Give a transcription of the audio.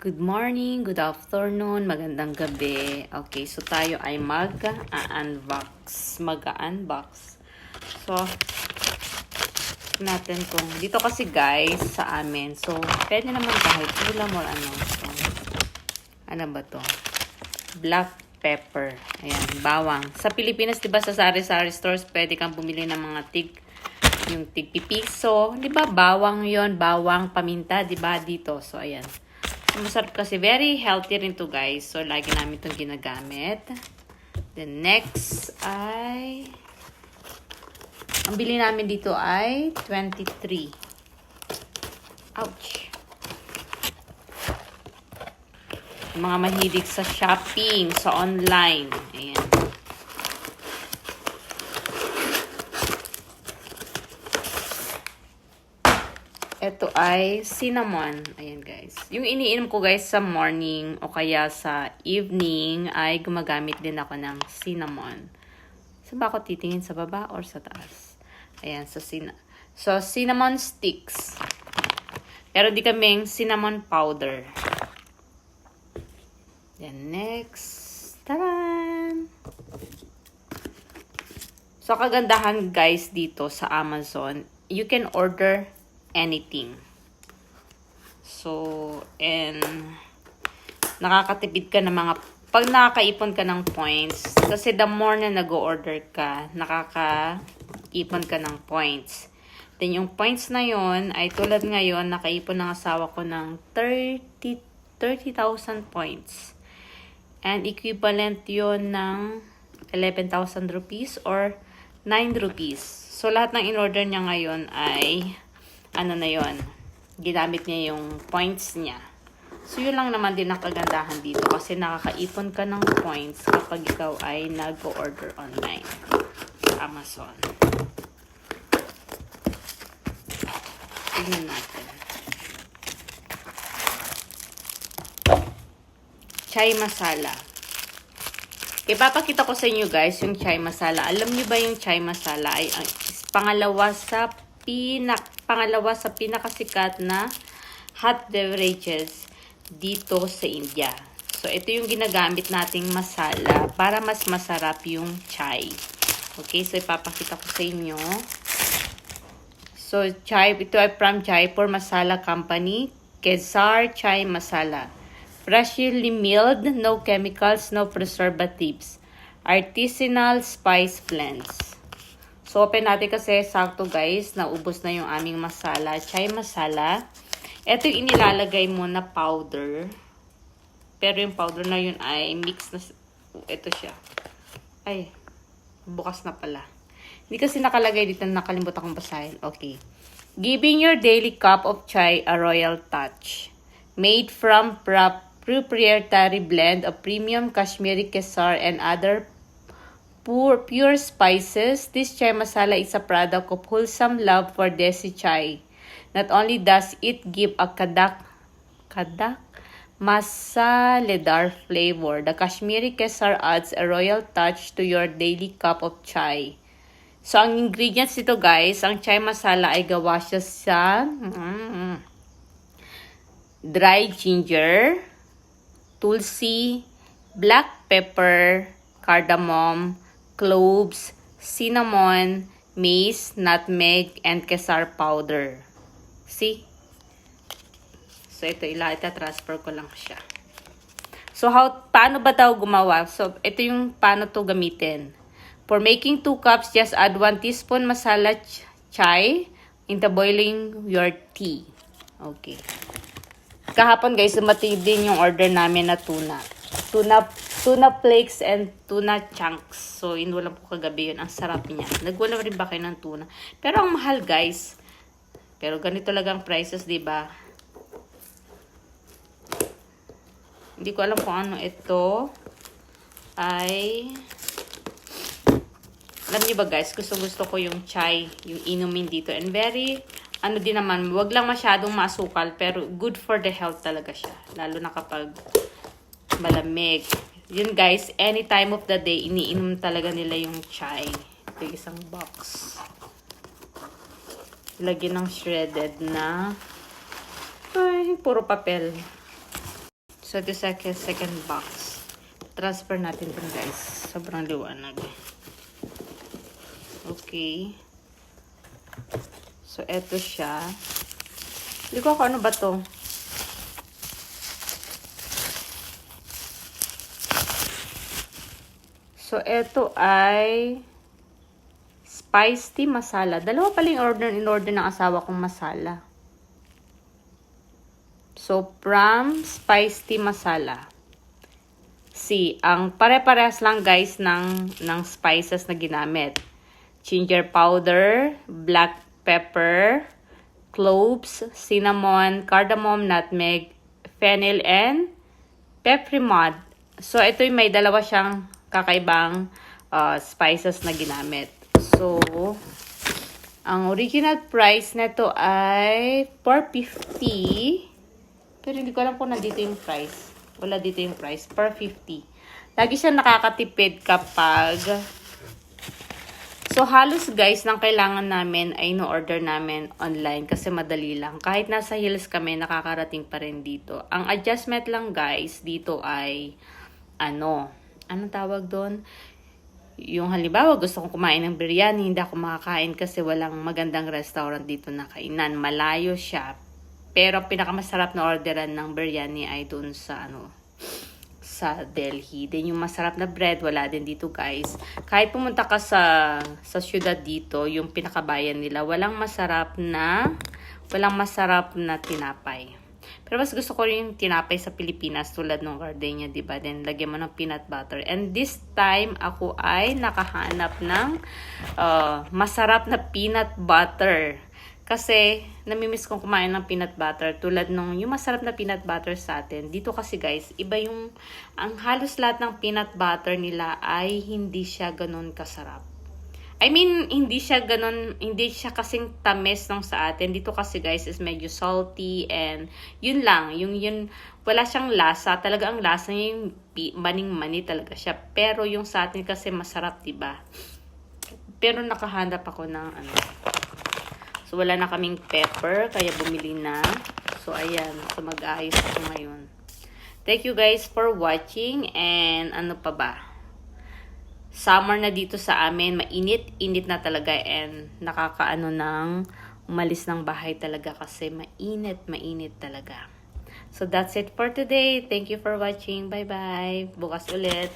Good morning, good afternoon, magandang gabi. Okay, so tayo ay mag-unbox. Mag-unbox. So, natin kung dito kasi guys sa amin. So, pwede naman kahit ulam or ano. So, ano ba to? Black pepper. Ayan, bawang. Sa Pilipinas, 'di ba sa sari-sari stores, pwede kang bumili ng mga tig yung tig pipiso, 'di ba? Bawang 'yon, bawang, paminta, 'di ba dito. So, ayan. Masarap kasi very healthy rin to guys. So, lagi namin itong ginagamit. The next ay ang bili namin dito ay 23. Ouch. Mga mahilig sa shopping, sa online. Ayan. Ito ay cinnamon. Ayan guys. Yung iniinom ko guys sa morning o kaya sa evening ay gumagamit din ako ng cinnamon. Saan ba ako titingin? Sa baba or sa taas? Ayan, so, cin so cinnamon sticks. Pero di kaming cinnamon powder. Then next. Taran! So, kagandahan guys dito sa Amazon, you can order anything. So, and nakakatipid ka ng mga pag nakakaipon ka ng points, kasi the more na nag-order ka, nakakaipon ka ng points. Then, yung points na yon ay tulad ngayon, nakaipon ng asawa ko ng 30 30,000 points. And equivalent yon ng 11,000 rupees or 9 rupees. So, lahat ng in-order niya ngayon ay ano na yon ginamit niya yung points niya. So, yun lang naman din ang kagandahan dito kasi nakakaipon ka ng points kapag ikaw ay nag-order online sa Amazon. Tignan natin. Chai masala. Ipapakita ko sa inyo guys yung chai masala. Alam niyo ba yung chai masala ay ang pangalawa sa pinak pangalawa sa pinakasikat na hot beverages dito sa India. So ito yung ginagamit nating masala para mas masarap yung chai. Okay, so ipapakita ko sa inyo. So chai ito ay from Jaipur Masala Company, Kesar Chai Masala. Freshly milled, no chemicals, no preservatives. Artisanal spice blends. So, open natin kasi sakto guys, naubos na yung aming masala. Chai masala. Ito yung inilalagay mo na powder. Pero yung powder na yun ay mix na... Ito siya. Ay, bukas na pala. Hindi kasi nakalagay dito, nakalimutan kong basahin. Okay. Giving your daily cup of chai a royal touch. Made from prop proprietary blend of premium Kashmiri Kesar and other pure, pure spices, this chai masala is a product of wholesome love for desi chai. Not only does it give a kadak, kadak, masaledar flavor, the Kashmiri Kesar adds a royal touch to your daily cup of chai. So, ang ingredients nito guys, ang chai masala ay gawa siya sa mm, dry ginger, tulsi, black pepper, cardamom, cloves, cinnamon, mace, nutmeg, and kesar powder. See? So, ito, ila, ita-transfer ko lang siya. So, how, paano ba daw gumawa? So, ito yung paano to gamitin. For making 2 cups, just add 1 teaspoon masala ch chai into boiling your tea. Okay. Kahapon guys, dumating din yung order namin na tuna. Tuna, tuna flakes and tuna chunks. So, inulam ko kagabi yun. Ang sarap niya. Nagwala rin ba kayo ng tuna? Pero ang mahal guys. Pero ganito lang ang prices, di ba? Hindi ko alam kung ano ito. Ay... Alam niyo ba guys, gusto gusto ko yung chai, yung inumin dito. And very, ano din naman, wag lang masyadong masukal, pero good for the health talaga siya. Lalo na kapag malamig. Yun guys, any time of the day, iniinom talaga nila yung chai. Ito isang box. Lagyan ng shredded na, ay, puro papel. So, ito sa second box. Transfer natin dun, guys. Sobrang liwanag. Okay. So, eto siya. Hindi ko ako ano ba to. So, eto ay spice tea masala. Dalawa pala yung order, in order ng asawa kong masala. So, from spice tea masala. See, ang pare-parehas lang guys ng, ng spices na ginamit. Ginger powder, black pepper, cloves, cinnamon, cardamom, nutmeg, fennel, and peppermint. So, ito yung may dalawa siyang kakaibang uh, spices na ginamit. So, ang original price nito ay 450. Pero hindi ko alam kung nandito yung price. Wala dito yung price. Per 50. Lagi siya nakakatipid kapag... So, halos guys, nang kailangan namin ay no-order namin online kasi madali lang. Kahit nasa hills kami, nakakarating pa rin dito. Ang adjustment lang guys, dito ay ano, anong tawag doon? Yung halimbawa, gusto kong kumain ng biryani, hindi ako makakain kasi walang magandang restaurant dito na kainan. Malayo siya. Pero pinakamasarap na orderan ng biryani ay doon sa ano sa Delhi. Then yung masarap na bread, wala din dito guys. Kahit pumunta ka sa sa syudad dito, yung pinakabayan nila, walang masarap na walang masarap na tinapay. Pero mas gusto ko rin yung tinapay sa Pilipinas tulad ng gardenia, di ba? Then, lagyan mo ng peanut butter. And this time, ako ay nakahanap ng uh, masarap na peanut butter. Kasi, namimiss kong kumain ng peanut butter tulad nung yung masarap na peanut butter sa atin. Dito kasi guys, iba yung, ang halos lahat ng peanut butter nila ay hindi siya ganun kasarap. I mean, hindi siya ganun, hindi siya kasing tamis nung sa atin. Dito kasi guys is medyo salty and yun lang, yung yun, wala siyang lasa. Talaga ang lasa niya yung maning-mani talaga siya. Pero yung sa atin kasi masarap, 'di ba? Pero nakahanap ako ng ano. So wala na kaming pepper, kaya bumili na. So ayan, so mag-ayos ako ngayon. Thank you guys for watching and ano pa ba? Summer na dito sa amin, mainit, init na talaga and nakakaano ng umalis ng bahay talaga kasi mainit, mainit talaga. So that's it for today. Thank you for watching. Bye-bye. Bukas ulit.